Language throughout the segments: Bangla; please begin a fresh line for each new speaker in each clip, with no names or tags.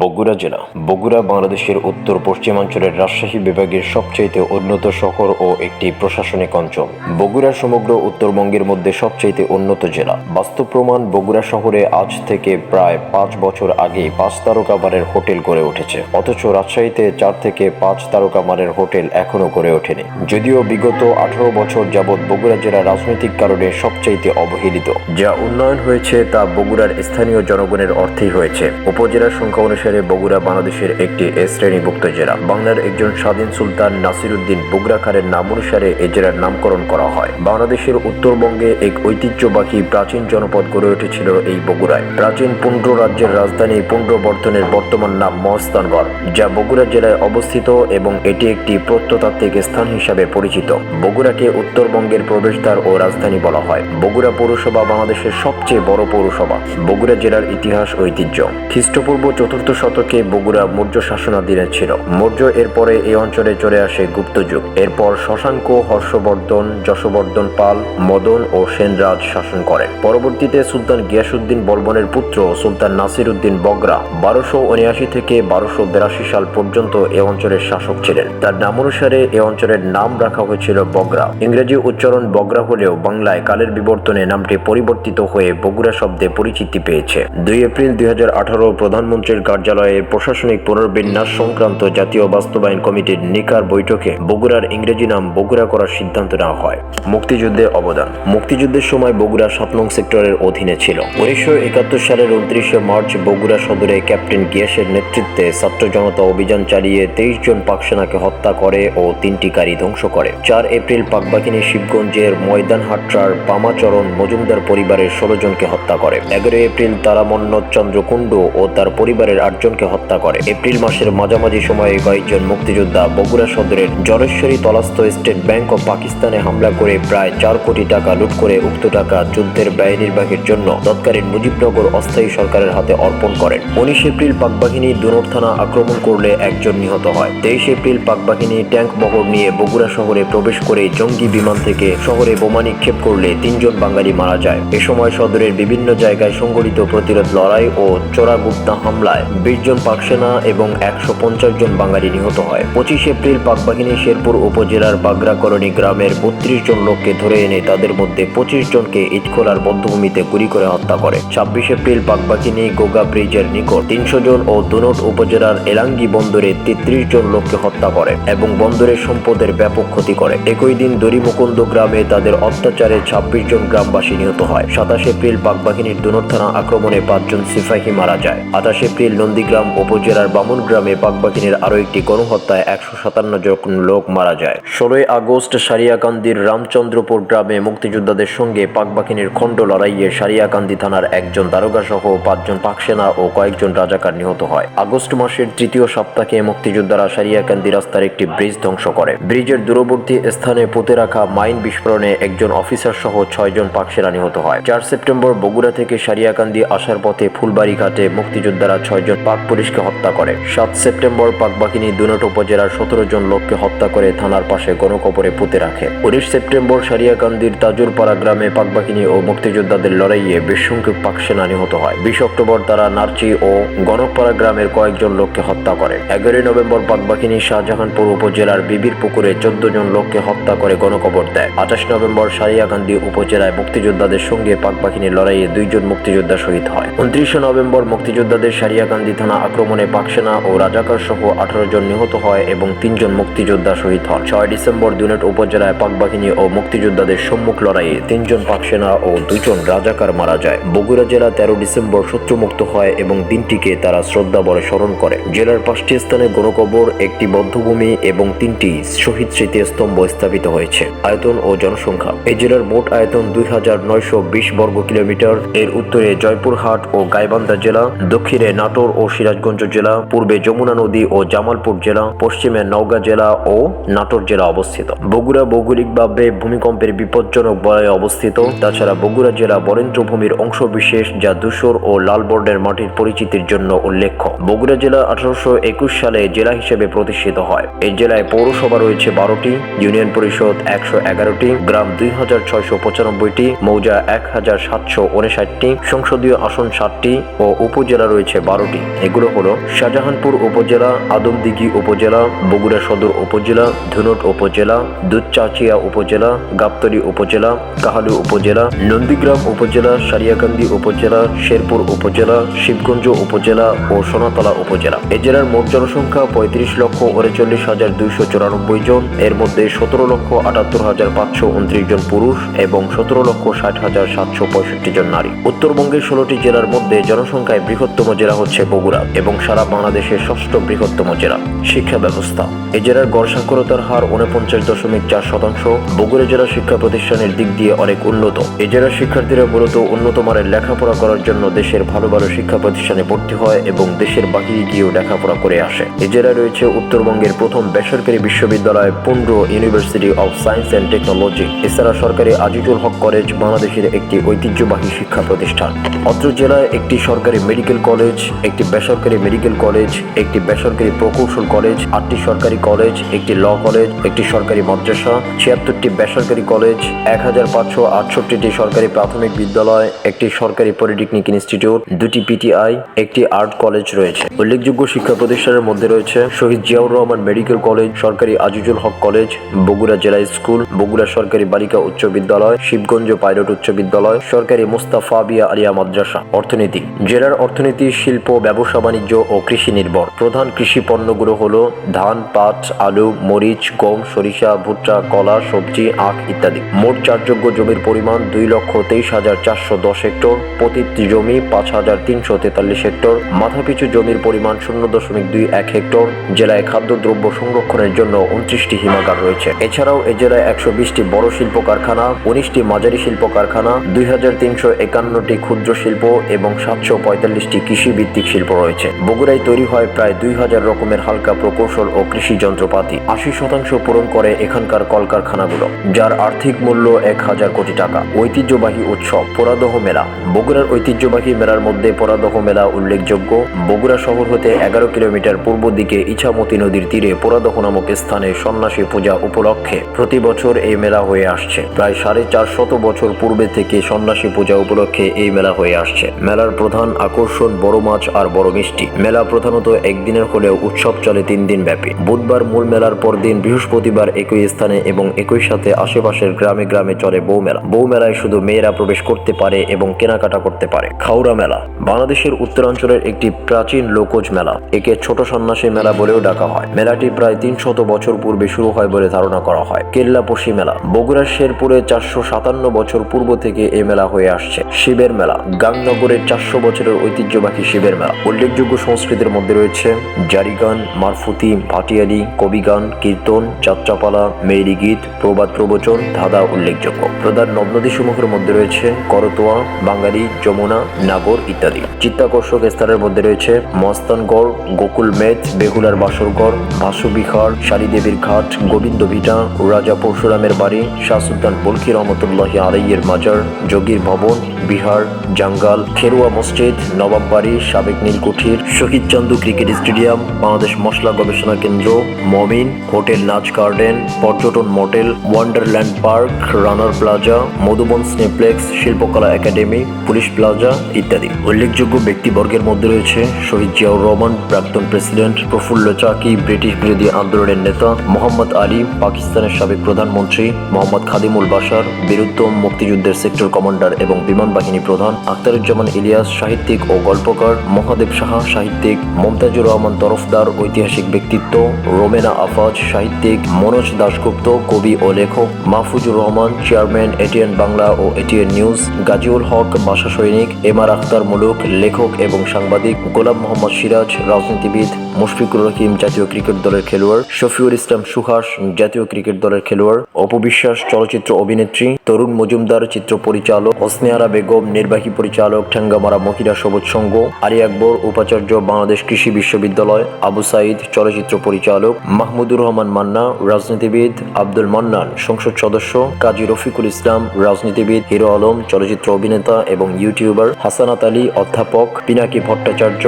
বগুড়া জেলা। বগুড়া বাংলাদেশের উত্তর পশ্চিমাঞ্চলের রাজশাহী বিভাগের সবচাইতে উন্নত শহর ও একটি প্রশাসনিক অঞ্চল। বগুড়া সমগ্র উত্তরবঙ্গের মধ্যে সবচাইতে উন্নত জেলা। বাস্তব প্রমাণ বগুড়া শহরে আজ থেকে প্রায় পাঁচ বছর আগে পাঁচ তারকা মানের হোটেল গড়ে উঠেছে। অথচ রাজশাহীতে চার থেকে পাঁচ তারকা মানের হোটেল এখনও গড়ে ওঠেনি। যদিও বিগত আঠারো বছর যাবৎ বগুড়া জেলা রাজনৈতিক কারণে সবচাইতে অবহেলিত। যা উন্নয়ন হয়েছে তা বগুড়ার স্থানীয় জনগণের অর্থেই হয়েছে। উপজেলার সংখ্যা অনুসারে বগুড়া বাংলাদেশের একটি শ্রেণীভুক্ত জেলা। বাংলার একজন স্বাধীন সুলতান নাসিরুদ্দিন বগুড়া খানের নাম অনুসারে এ জেলার নামকরণ করা হয়। বাংলাদেশের উত্তরবঙ্গে এক ঐতিহ্যবাহী প্রাচীন জনপদ গড়ে উঠেছিল এই বগুড়ায়। প্রাচীন পুন্ড্র রাজ্যের রাজধানী পুন্ড্রবর্ধনের বর্তমান নাম মহস্তানগড় যা বগুড়া জেলায় অবস্থিত এবং এটি একটি প্রত্নতাত্ত্বিক স্থান হিসাবে পরিচিত। বগুড়াকে উত্তরবঙ্গের প্রবেশদ্বার ও রাজধানী বলা হয়। বগুড়া পৌরসভা বাংলাদেশের সবচেয়ে বড় পৌরসভা। বগুড়া জেলার ইতিহাস ঐতিহ্য। খ্রিস্টপূর্ব চতুর্থ শতকে বগুড়া মৌর্য শাসনাধীনে ছিল। মৌর্য এরপরে এই অঞ্চলে চলে আসে গুপ্ত যুগ। এরপর শশাঙ্ক, হর্ষবর্ধন, যশবর্ধন পাল, মদন ও সেনরাজ শাসন করেন পরবর্তীতে সুলতান গিয়াসুদ্দিন বলবনের পুত্র সুলতান নাসির উদ্দিন বগরা বারোশো উনআশি থেকে বারোশো বিরাশি সাল পর্যন্ত এ অঞ্চলের শাসক ছিলেন। তার নাম অনুসারে এ অঞ্চলের নাম রাখা হয়েছিল বগরা। ইংরেজি উচ্চারণ বগরা হলেও বাংলায় কালের বিবর্তনে নামটি পরিবর্তিত হয়ে বগুড়া শব্দে পরিচিতি পেয়েছে। দুই এপ্রিল দুই হাজার আঠারো প্রধানমন্ত্রীর কার্যালয়ে প্রশাসনিক পুনর্বিন্যাস সংক্রান্ত জাতীয় বাস্তবায়ন কমিটির নিকার বৈঠকে বগুড়ার ইংরেজি নাম বগুড়া করার সিদ্ধান্ত নেওয়া হয়। মুক্তিযুদ্ধে অবদান। মুক্তিযুদ্ধের সময় বগুড়া সাত নং সেক্টরের অধীনে ছিল। উনিশশো একাত্তর সালের উনত্রিশে মার্চ বগুড়া সদরে ক্যাপ্টেন গিয়াসের নেতৃত্বে ছাত্র জনতা অভিযান চালিয়ে তেইশ জন পাকসেনাকে হত্যা করে ও তিনটি গাড়ি ধ্বংস করে। চার এপ্রিল পাকবাহিনী শিবগঞ্জের ময়দান ময়দানহাট্টার পামাচরণ মজুমদার পরিবারের ষোলো জনকে হত্যা করে। এগারো এপ্রিল তারামন্নত চন্দ্র কুণ্ডু ও তার পরিবারের আটজনকে হত্যা করে। এপ্রিল মাসের মাঝামাঝি সময়ে কয়েকজন মুক্তিযোদ্ধা বগুড়া সদরের জলেশ্বরী তলাস্থ স্টেট ব্যাংক অব পাকিস্তানে হামলা করে প্রায় চার কোটি টাকা লুট করে উক্ত টাকা যুদ্ধের ব্যয় নির্বাহের জন্য তৎকালীন মুজিবনগর অস্থায়ী সরকারের হাতে অর্পণ করেন। উনিশ এপ্রিল পাকবাহিনী দুনোর থানা আক্রমণ করলে একজন নিহত হয়। তেইশ এপ্রিল পাকবাহিনী ট্যাঙ্ক বহর নিয়ে বগুড়া শহরে প্রবেশ করে জঙ্গি বিমান থেকে শহরে বোমা নিক্ষেপ করলে তিনজন বাঙালি মারা যায়। এ সময় সদরের বিভিন্ন জায়গায় সংগঠিত প্রতিরোধ লড়াই ও চোরাগুপ্তা হামলায় বিশ জন পাকসেনা এবং একশো পঞ্চাশ জন বাঙালি নিহত হয়। পঁচিশ এপ্রিল পাকবাহিনী শেরপুর উপজেলার বাগরাকরণী গ্রামের বত্রিশ জন লোককে ধরে এনে তাদের মধ্যে পঁচিশ জনকে ইটখোলার বদ্ধভূমিতে গুলি করে হত্যা করে। ছাব্বিশ এপ্রিল পাকবাহিনী গোগা ব্রিজের নিকট তিনশো জন ও দুনট উপজেলার এলাঙ্গি বন্দরে তেত্রিশ জন লোককে হত্যা করে এবং বন্দরের সম্পদের ব্যাপক ক্ষতি করে। একই দিন দরিমুকুন্দ গ্রামে তাদের অত্যাচারে ছাব্বিশ জন গ্রামবাসী নিহত হয়। সাতাশ এপ্রিল পাকবাহিনীর দুনট থানা আক্রমণে পাঁচজন সিপাহী মারা যায়। আঠাশ এপ্রিল নন্দীগ্রাম উপজেলার বামুন গ্রামে পাকবাহিনীর আরও একটি গণহত্যায় একশো সাতান্ন জন লোক মারা যায়। ষোলোই আগস্ট সারিয়াকান্দির রামচন্দ্রপুর গ্রামে মুক্তিযোদ্ধাদের সঙ্গে পাকবাহিনীর খণ্ড লড়াইয়ে সারিয়াকান্দি থানার একজন দারোগা সহ পাঁচজন পাকসেনা ও কয়েকজন রাজাকার নিহত হয়। আগস্ট মাসের তৃতীয় সপ্তাহে মুক্তিযোদ্ধারা সারিয়াকান্দি রাস্তার একটি ব্রিজ ধ্বংস করে। ব্রিজের দূরবর্তী স্থানে পুঁতে রাখা মাইন বিস্ফোরণে একজন অফিসার সহ ছয়জন পাকসেনা নিহত হয়। চার সেপ্টেম্বর বগুড়া থেকে সারিয়াকান্দি আসার পথে ফুলবাড়ি ঘাটে মুক্তিযোদ্ধারা ছয়জন পাক পুলিশকে হত্যা করে। সাত সেপ্টেম্বর পাকবাহিনী দুনট উপজেলার সতেরো জন লোককে হত্যা করে থানার পাশে গণকবরে পুঁতে রাখে। উনিশ সেপ্টেম্বর সারিয়াকান্দির তাজুরপাড়া গ্রামে পাকবাহিনী ও মুক্তিযোদ্ধাদের লড়াইয়ে বেশ সংখ্যক পাকসেনা নিহত হয়। বিশ অক্টোবর তারা নার্চি ও গণকপাড়া গ্রামের কয়েকজন লোককে হত্যা করে। এগারোই নভেম্বর পাকবাহিনী শাহজাহানপুর উপজেলার বিবির পুকুরে চোদ্দ জন লোককে হত্যা করে গণকবর দেয়। আঠাশ নভেম্বর সারিয়াকান্দি উপজেলায় মুক্তিযোদ্ধাদের সঙ্গে পাকবাহিনীর লড়াইয়ে দুইজন মুক্তিযোদ্ধা শহীদ হয়। উনত্রিশে নভেম্বর মুক্তিযোদ্ধাদের সারিয়াকান্দি থানা আক্রমণে পাকসেনা ও রাজাকার সহ আঠারো জন নিহত হয় এবং তিনজন মুক্তিযোদ্ধা শহীদ হন। ছয় ডিসেম্বর দুনেট উপজেলায় পাকবাহিনী ও মুক্তিযোদ্ধাদের সম্মুখ লড়াইয়ে তিনজন পাকসেনা ও দুজন রাজাকার মারা যায়। বগুড়া জেলা তেরো ডিসেম্বর শত্রুমুক্ত হয় এবং দিনটিকে তারা শ্রদ্ধা বলে স্মরণ করে। জেলার পাঁচটি স্থানে গণকবর, একটি বদ্ধভূমি এবং তিনটি শহীদ স্মৃতিস্তম্ভ স্থাপিত হয়েছে। আয়তন ও জনসংখ্যা। এই জেলার মোট আয়তন দুই হাজার নয়শো বিশ বর্গ কিলোমিটার। এর উত্তরে জয়পুরহাট ও গাইবান্ধা জেলা, দক্ষিণে নাটোর সিরাজগঞ্জ জেলা, পূর্বে যমুনা নদী ও জামালপুর জেলা, পশ্চিমে নওগাঁ জেলা ও নাটোর জেলা অবস্থিত। বগুড়া ভৌগোলিকভাবে ভূমিকম্পের বিপজ্জনক বলয়ে অবস্থিত। তাছাড়া বগুড়া জেলা বরেন্দ্রভূমির অংশ বিশেষ যা ধূসর ও লাল বর্ণের মাটির পরিচিতির জন্য উল্লেখ্য। বগুড়া জেলা আঠারোশো একুশ সালে জেলা হিসেবে প্রতিষ্ঠিত হয়। এই জেলায় পৌরসভা রয়েছে বারোটি, ইউনিয়ন পরিষদ একশো এগারোটি, গ্রাম দুই হাজার ছয়শো পঁচানব্বইটি, মৌজা এক হাজার সাতশো উনষাটটি, সংসদীয় আসন সাতটি ও উপজেলা রয়েছে বারোটি। এগুলো হলো শাহজাহানপুর উপজেলা, আদমদিঘি উপজেলা, বগুড়া সদর উপজেলা, ধুনট উপজেলা, দুধচাচিয়া উপজেলা, গাবতলী উপজেলা, কাহালু উপজেলা, নন্দীগ্রাম উপজেলা, সারিয়াকান্দি উপজেলা, শেরপুর উপজেলা, শিবগঞ্জ উপজেলা ও সোনাতলা উপজেলা। এ জেলার মোট জনসংখ্যা পঁয়ত্রিশ লক্ষ উনচল্লিশ হাজার দুইশো চুরানব্বই জন। এর মধ্যে সতেরো লক্ষ আটাত্তর হাজার পাঁচশো উনত্রিশ জন পুরুষ এবং সতেরো লক্ষ ষাট হাজার সাতশো পঁয়ষট্টি জন নারী। উত্তরবঙ্গের ষোলোটি জেলার মধ্যে জনসংখ্যায় বৃহত্তম জেলা হচ্ছে বগুড়া এবং সারা বাংলাদেশের ষষ্ঠ বৃহত্তম জেলা। শিক্ষা ব্যবস্থা। এ জেলার গড় সাক্ষরতার হার উনপঞ্চাশ দশমিক চার শতাংশ। বগুড়া জেলা শিক্ষা প্রতিষ্ঠানের দিক দিয়ে অনেক উন্নত। এ জেলার শিক্ষার্থীরা মূলত উন্নত মানের লেখাপড়া করার জন্য দেশের ভালো ভালো শিক্ষা প্রতিষ্ঠানে ভর্তি হয় এবং দেশের বাহিরে গিয়েও লেখাপড়া করে আসে। এ জেলায় রয়েছে উত্তরবঙ্গের প্রথম বেসরকারি বিশ্ববিদ্যালয়, Pundra university of science and technology. এছাড়া সরকারি আজিজুল হক কলেজ বাংলাদেশের একটি ঐতিহ্যবাহী শিক্ষা প্রতিষ্ঠান। অত্র জেলায় একটি সরকারি মেডিকেল কলেজ, একটি বেসরকারি মেডিকেল কলেজ, একটি বেসরকারি প্রকৌশল কলেজ, আটটি সরকারি কলেজ, একটি ল কলেজ, একটি সরকারি মাদ্রাসা, ছিয়াত্তরটি বেসরকারি কলেজ, এক হাজার পাঁচশো আটষট্টিটি সরকারি প্রাথমিক বিদ্যালয়, একটি সরকারি পলিটেকনিক ইনস্টিটিউট, দুটি পিটিআই, একটি আর্ট কলেজ রয়েছে। উল্লেখযোগ্য শিক্ষা প্রতিষ্ঠানের মধ্যে রয়েছে শহীদ জিয়াউর রহমান মেডিকেল কলেজ, সরকারি আজিজুল হক কলেজ, বগুড়া জেলা স্কুল, বগুড়া সরকারি বালিকা উচ্চ বিদ্যালয়, শিবগঞ্জ পাইলট উচ্চ বিদ্যালয়, সরকারি মুস্তাফা বিয়া আলিয়া মাদ্রাসা। অর্থনীতি, জেলার অর্থনীতি, শিল্প, ব্যবসা, বাণিজ্য ও কৃষি নির্ভর। প্রধান কৃষি পণ্যগুলো হল ধান, পাট, আলু, মরিচ, গম, সরিষা, ভুট্টা, কলা, সবজি, আখ ইত্যাদি। মোট চারযোগ্য জমির পরিমাণ দুই লক্ষ তেইশ হাজার চারশো দশ হেক্টর প্রতিটি জমি পাঁচ হাজার তিনশো তেতাল্লিশ হেক্টর। মাথাপিছু জমির পরিমাণ শূন্য দশমিক দুই এক হেক্টর। জেলায় খাদ্যদ্রব্য সংরক্ষণের জন্য উনত্রিশটি হিমাগার রয়েছে। এছাড়াও এ জেলায় একশো বিশটি বড় শিল্প কারখানা উনিশটি মাঝারি শিল্প কারখানা দুই হাজার তিনশো একান্নটি ক্ষুদ্র শিল্প এবং সাতশো পঁয়তাল্লিশটি কৃষি ভিত্তিক শিল্প রয়েছে। বগুড়ায় তৈরি হয় প্রায় দুই হাজার রকমের হালকা প্রকৌশল ও কৃষি যন্ত্রপাতি। আশি শতাংশ পূরণ করে এখানকার কলকারখানাগুলো, যার আর্থিক মূল্য এক হাজার কোটি টাকা। ঐতিহ্যবাহী উৎসব পোড়াদহ মেলা। বগুড়ার ঐতিহ্যবাহী মেলার মধ্যে পোড়াদহ মেলা উল্লেখযোগ্য। বগুড়া শহর হতে এগারো কিলোমিটার পূর্ব দিকে ইছামতি নদীর তীরে পোড়াদহ নামক স্থানে সন্ন্যাসী পূজা উপলক্ষে প্রতি বছর এই মেলা হয়ে আসছে। প্রায় সাড়ে চার শত বছর পূর্বে থেকে সন্ন্যাসী পূজা উপলক্ষে এই মেলা হয়ে আসছে। মেলার প্রধান আকর্ষণ বড় মাছ আর বড় মিষ্টি। মেলা প্রধানত একদিনের হলেও উৎসব চলে তিন দিন ব্যাপী। বুধবার মূল মেলার পর দিন বৃহস্পতিবার একই স্থানে এবং একই সাথে আশেপাশের গ্রামে গ্রামে চলে বউ মেলা। বউ মেলায় শুধু মেয়েরা প্রবেশ করতে পারে এবং কেনাকাটা করতে পারে। খাউরা মেলা। বাংলাদেশের উত্তরাঞ্চলের একটি প্রাচীন লোকজ মেলা। একে ছোট সন্ন্যাসী মেলা বলেও ডাকা হয়। মেলাটি প্রায় তিনশত বছর পূর্বে শুরু হয় বলে ধারণা করা হয়। কেল্লাপশি মেলা। বগুড়ার শেরপুরে চারশো সাতান্ন বছর পূর্ব থেকে এই মেলা হয়ে আসছে। শিবের মেলা। গাংনগরের চারশো বছরের ঐতিহ্যবাহী শিবের মেলা। উল্লেখযোগ্য সংস্কৃতির মধ্যে রয়েছে জারিগান, মারফুতি, ভাটিয়ালি, কবিগান, কীর্তন যাত্রাপালা মেরি গীত প্রবাদ প্রবচন, ধাঁধা উল্লেখযোগ্য। প্রধান নদ নদী সমূহের মধ্যে রয়েছে করতোয়া, বাঙালি, যমুনা, নাগর ইত্যাদি। চিত্তাকর্ষক স্থানের মধ্যে রয়েছে মস্তানগড় গোকুল মেদ, বেহুলার বাসরগড় ভাসুবিহার, শালিদেবীর ঘাট গোবিন্দ ভিটা রাজা পরশুরামের বাড়ি শাহ সুলতান বলকি রহমতুল্লাহ আলাইয়ের মাজার, যোগীর ভবন, বিহার, জাঙ্গাল, খেরুয়া মসজিদ নবাব বাড়ি সাবেক নীলকুঠির, শহীদ চান্দু ক্রিকেট স্টেডিয়াম, বাংলাদেশ মশলা গবেষণা কেন্দ্র, মমিন, হোটেল নাচ গার্ডেন, পর্যটন motel wonderland park, runner plaza, Madhuban cineplex, Shilpakala academy, police plaza ইত্যাদি। উল্লেখযোগ্য ব্যক্তিবর্গের মধ্যে রয়েছে শহীদ জিয়াউর রহমান প্রাক্তন প্রেসিডেন্ট, প্রফুল্ল চাকি, ব্রিটিশ বিরোধী আন্দোলনের নেতা, মোহাম্মদ আলী, পাকিস্তানের সাবেক প্রধানমন্ত্রী, মোহাম্মদ খাদিমুল বাসার বীরুত্তম মুক্তিযুদ্ধের সেক্টর কমান্ডার এবং বিমান বাহিনী প্রধান, আখতারুজ্জামান ইলিয়াস, সাহিত্যিক ও গল্পকার, মহাদেব সাহা, সাহিত্যিক, মমতাজুর রহমান তরফদার, ঐতিহাসিক ব্যক্তিত্ব, রোমেনা আফাজ, সাহিত্যিক, মনোজ দাশগুপ্ত, কবি ও লেখক, মাহফুজুর রহমান, চেয়ারম্যান, এটিএন বাংলা ও এটিএন নিউজ, গাজিউল হক বাসা সৈনিক, এম আর আখতার মুলুক, লেখক এবং সাংবাদিক, গোলাম মোহাম্মদ সিরাজ, রাজনীতিবিদ মুশফিকুর রহিম জাতীয় ক্রিকেট দলের খেলোয়াড়, শফিউল ইসলাম সুহাস জাতীয় ক্রিকেট দলের খেলোয়াড়, অপবিশ্বাস চলচ্চিত্র অভিনেত্রী, তরুণ মজুমদার চিত্র পরিচালক, হোসনেয়ারা বেগম নির্বাহী পরিচালক, ঠেঙ্গামারা মহিলা সবুজ সংঘ, আলী আকবর উপাচার্য বাংলাদেশ কৃষি বিশ্ববিদ্যালয়, আবু সাইদ চলচ্চিত্র পরিচালক, মাহমুদুর রহমান মান্না রাজনীতিবিদ, আব্দুল মান্নান সংসদ সদস্য, কাজী রফিকুল ইসলাম রাজনীতিবিদ, হিরো আলম চলচ্চিত্র অভিনেতা এবং ইউটিউবার, হাসানাত আলী অধ্যাপক, পিনাকি ভট্টাচার্য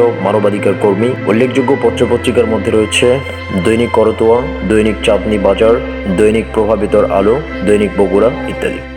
মানবাধিকার কর্মী, উল্লেখযোগ্য পত্রপত্রিকার মধ্যে রয়েছে দৈনিক করতোয়া, দৈনিক চাঁদনি বাজার, দৈনিক প্রভাবিতর আলো, দৈনিক বগুড়া ইত্যাদি।